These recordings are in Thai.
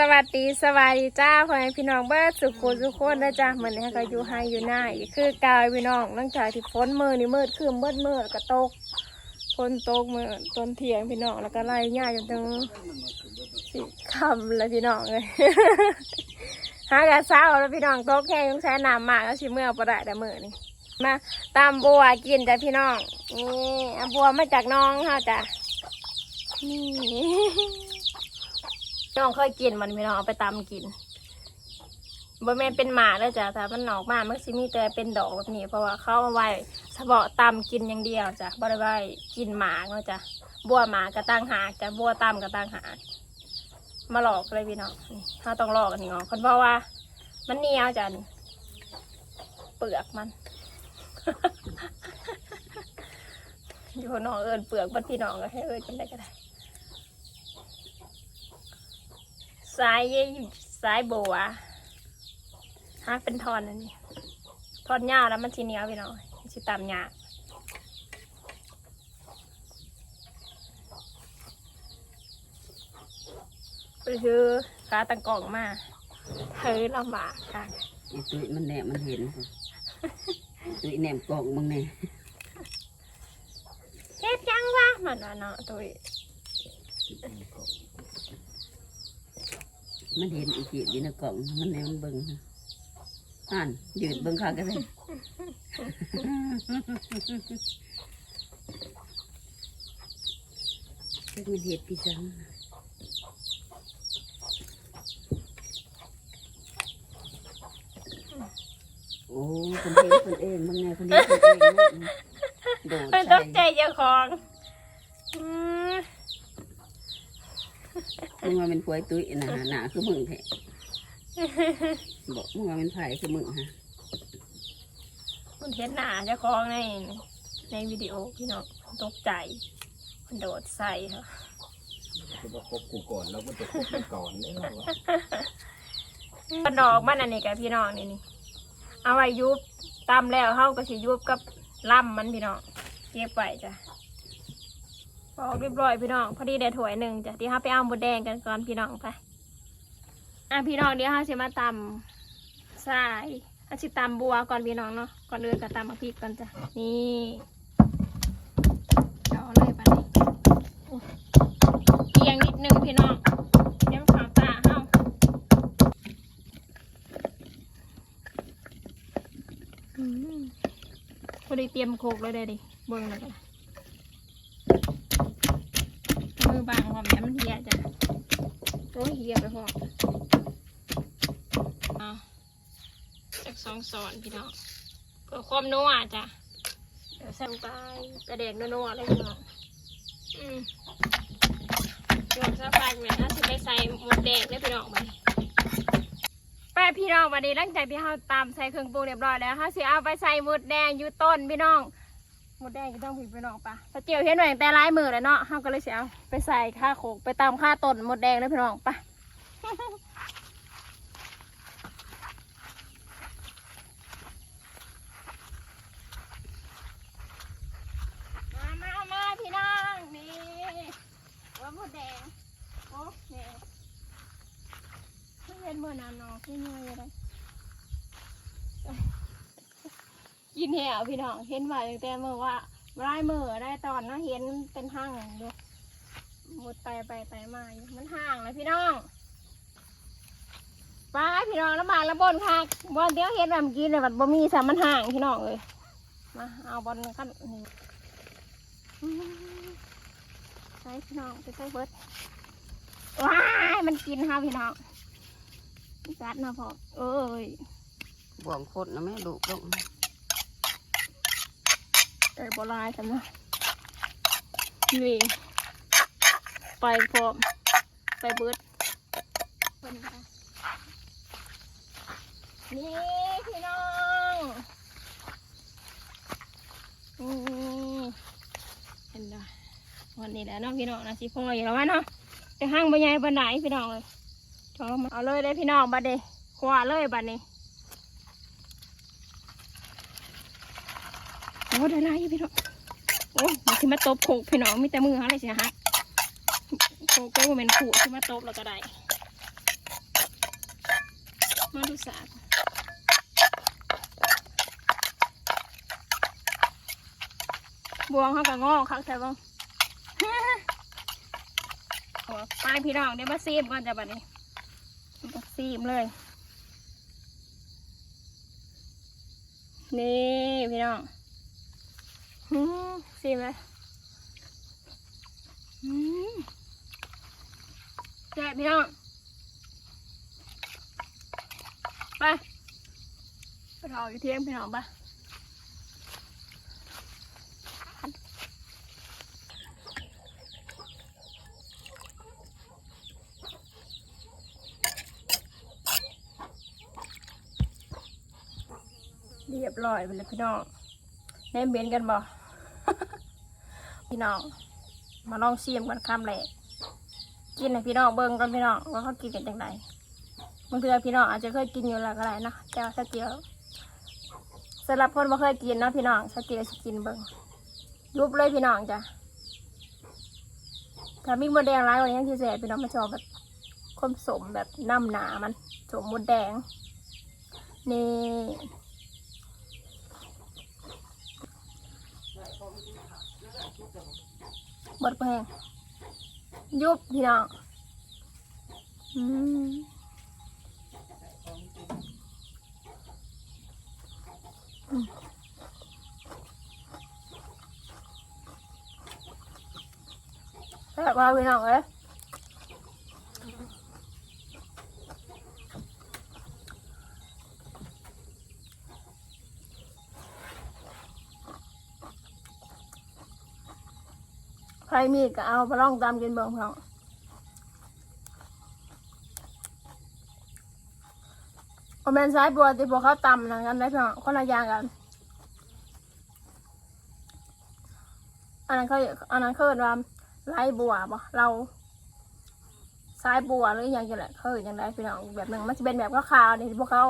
สวัสดีสวัสดีจ้าพ่อแม่พี่น้องเบิดสุขุสุขคนนะจ้าเหมือนนี้ก็อยู่ไฮอยู่หน้าอีกคือกายพี่น้องหลังจากที่ฝนมือนี่มืดคืมเบิดมืดก็ตกฝนตกมือต้นเทียงพี่น้องแล้วก็ไล่หญ้าจนถึงสิคำแล้วพี่น้องเลยหากะเศร้าแล้วพี่น้องตกแค่ยังใช้น้ำมากก็สิเมื่อประด้แต่มือนี่มาตามบัวกินจ้ะพี่น้องนี่บัวมาจากน้องค่ะจ้ะนี่ น้องเคยกินมันพี่น้องเอาไปตำกินบ่แม่นเป็นหมาเลยจ้ะแต่มันหนอกมามันสิมีแต่เป็นดอกแบบนี้ เพราะว่าเขาเอาไว้เฉพาะตำกินอย่างเดียวจ้ะบ่ได้ไว้กินหมากเนาะจ้ะบัวหมากระตั้งหากจ้ะบัวตำกระตั้งหากมาหลอกเลยพี่น้องถ้าต้องหลอกกันนี่อ๋อคนเพราะว่า มันเหนียวจ้ะเปลือกมันอยู่น้องเอิญเปลือกบัดพี่น้องก็ให้เอิญกันได้ก็ได้ สายสายบัวฮักเป็นทอนอันนี้ทอนยาวแล้วมันทีเหนียวไปหน่อยมันสิตามยากไปคือขาตังกล่องมาเธอลำบากค่ะไอ้ตุ้ยมันแหนมมันเห็นตุ้ยแหนมกล่องมึงเนี่ยเฮ็ดยังวะมันว่าเนาะตัวอี มันเห็นอีกทีอยู่ในกล่องมันแหนมันเบิ่งอ่านยืดเบิ่งข้างกันเลยซึ่งมันเห็ดพี่สังโอ้คนเห็นคนเองมึงไงคนเห็นคนเองนะโดดมันตใส่กใจเจ้าของอืม มึงว่าเป็นกล้วยตุ้ยนะหนาคือมึงแท้บอกมึงว่าเป็นไผ่คือมึงฮะมันเห็นหน้าเจ้าของในในวิดีโอพี่น้องตกใจมันโดดใส่ค่ะจะมาคบกูก่อนแล้วก็จะคบกูก่อนเนี่ยเราอะมันดอกมันอันนี้กับพี่น้องนี่นี่เอาไว้ยุบตามแล้วเขาก็สิยุบกับล่ำมันพี่น้องเก็บไว้จ้ะ ออกเรียบร้อยพี่น้องพอดีได้ถ้วยหนึ่งจ้ะเดี๋ยวเราไปเอาหมดแดงกันก่อนพี่น้องไปอะพี่น้องเดี๋ยวเราจะมาตำทรายอาชิตำบัวก่อนพี่น้องเนาะก่อนอื่นก็ตำมะพริกก่อนจ้ะนี่เอาเลยไปเลยอุ๊ยเอียงนิดนึงพี่น้องเดี๋ยวมันขาวตาเฮาอืมพอดีเตรียมโคกเลยได้ดิเบิ่งแล้วกันมือบางควา มันเฮียจ้ะโอ้เฮียไปพอเอาจากสองสอนพี่น้องเพื่อความนัวจ้ะเดี๋ยวใส่ลงไปกระเด็กนัวๆเลยพี่น้องอืมเดี๋ยวสักพักเนี่ยถ้าจะไปใส่หมดแดงได้พี่น้องไปไปพี่น้องวันนี้หลังจากที่เราตามใส่เครื่องปรุงเรียบร้อยแล้วเราสิเอาไปใส่หมดแดงอยู่ต้นพี่น้อง หมดแดงก็ต้องผิดพี่น้องปะพระเจียวเห็นไว้ตั้งแต่ร้ายมือแล้วเนาะเราก็เลยสิเอาไปใส่ข้าโขกไปตามข้าต้นหมดแดงเลยพี่น้องปะมามามาพี่น้องนี่ว่าหมดแดงโอเคไม่เห็นเมื่อนานนอกไม่เงย อะไรยินแหวพี่น้องเห็นว่าตั้งแต่เมื่อว่าร้ายมือได้ตอนเนาะเห็นเป็นห้างอยู่หมดไปไปไปมาอยู่มันห่างเลยพี่น้องไปพี่น้องแล้วมาแล้วบนคักบนเดี๋ยวเห็นแบบเมื่อกี้เลยแบบบ่มีสามมันห่างพี่น้องเลยมาเอาบอลกันนี่ใส่พี่น้องไปใส่เบิร์ดว้ายมันกินค่ะพี่น้องกัดนะพ่อเอ้ยบ่วงคตรนะแม่ลูกลง ไอ้บลายทำนะนี่ไปพร้อมไปเบิดเพิ่นค่ะนี่พี่น้องอืมเห็นด้วันนี้แหละเน้องพี่น้องนะสิพ่ออยู่แล้ววะเนาะจะห้างใบใหญ่บันไดพี่น้องเลยชอบมาเอาเลยได้พี่น้องบัดเดขวาเลยบัดนี้ อ้ได้ไรอยู่พี่น้องโอ้มาที่มาตบโขกพี่น้องมีแต่มือเขาเลยสิฮะโขกก็เป็นขู่ที่มาตบแล้วก็ได้มาดูสาดบวงเขากับงอกคักแต่บ้างโอ้ไปพี่น้องเดี๋ยวมาซีมก่อนจะบัดนี้มาซีมเลยนี่พี่น้อง หืมซีมเลยอืมแซ่บพี่น้องไปไปรออยู่เที่ยงพี่น้องปะเรียบร้อยไปเลยพี่น้องแนมเบนกันบ่ พี่น้อง มาลองชิมกันคำแรกกินให้พี่น้องเบิ่งกันพี่น้องว่าเขากินกันจังไงบางทีพี่น้องอาจจะเคยกินอยู่แล้วก็ได้เนาะแต่ว่าสเกียวสำหรับคนบ่เคยกินเนาะพี่น้องสเกียวสิกินเบิ่งยุบเลยพี่น้องจ้ะถ้ามีมดแดงร้ายกว่านี้ที่แสบพี่น้องมาชอบแบบคมสมแบบน้ำหนามันสมมดแดงนี่ บดแพงยุบพี่น้องอืมอืมแบบว่าพี่น้องเอ้ย รมีก็เอาไปลองตามกินเบิ่งพี่น้องคอมเมนต์ซ้ายบัวที่พวกเขาตำนะกันได้พี่น้องคนละอย่างกัน อันนั้นเขาอันนั้นเขาเรียกว่าไล่บัวบ่เราซ้ายบัวหรืออย่างไรเขาเรียกอย่างไรพี่น้องแบบหนึ่งมันจะเป็นแบบขาวๆนี่พวกเขา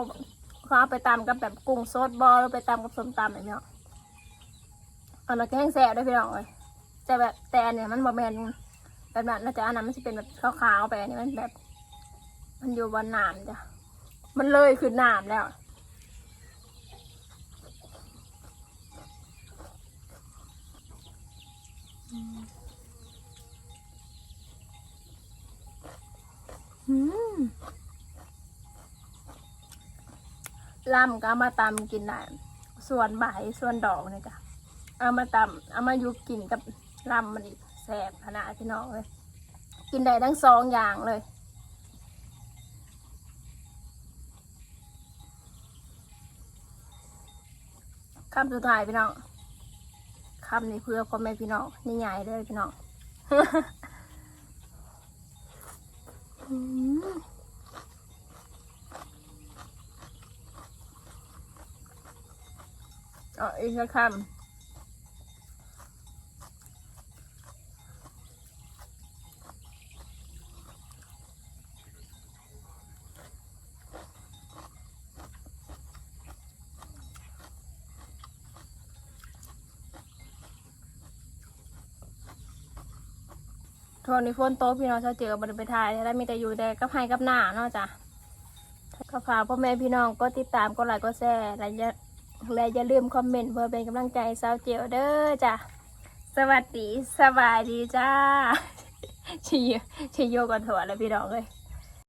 เขาเอาไปตำกับแบบกุ้งสดบอหรือไปตำกับส้มตำแบบนี้เนาะอันนั้นแห้งแซ่บด้พี่น้องเลย แต่แบบแต่อันเนี่ยมันบะแมนแบบนั้นแล้วแต่อันนั้นมันจะเป็นแบบขาวๆไปอันนี้มันแบบ มันอยู่บนน้ำจ้ะมันเลยขึ้นน้ำแล้วอืมลำก็ามาตำกินได้ส่วนใบส่วนดอกเนี่ยจ้ะเอามาตำเอามายุบกินกับ ลำมันอีกแสบขนาดพี่น้องเลย กินได้ทั้งสองอย่างเลยคำสุดท้ายพี่น้องคำนี้เพื่อพ่อแม่พี่น้องนี่ใหญ่เลยพี่น้องอืมเออีกสักคำ ทวนนี้ฝนโตกพี่น้องชาวเจอบันไปถ่ายแล้วมีแต่อยู่แต่กับให้กับหน้าเนาะจ้ะก็ฝากพ่อแม่พี่น้องก็ติดตามก็ไลค์ก็แชร์และอย่าและอย่าลืมคอมเมนต์เพื่อเป็นกำลังใจให้สาวเจียวเด้อจ้ะสวัสดีสบายดีจ้าชิโยชิโยกันถั่วแล้วพี่น้องเลย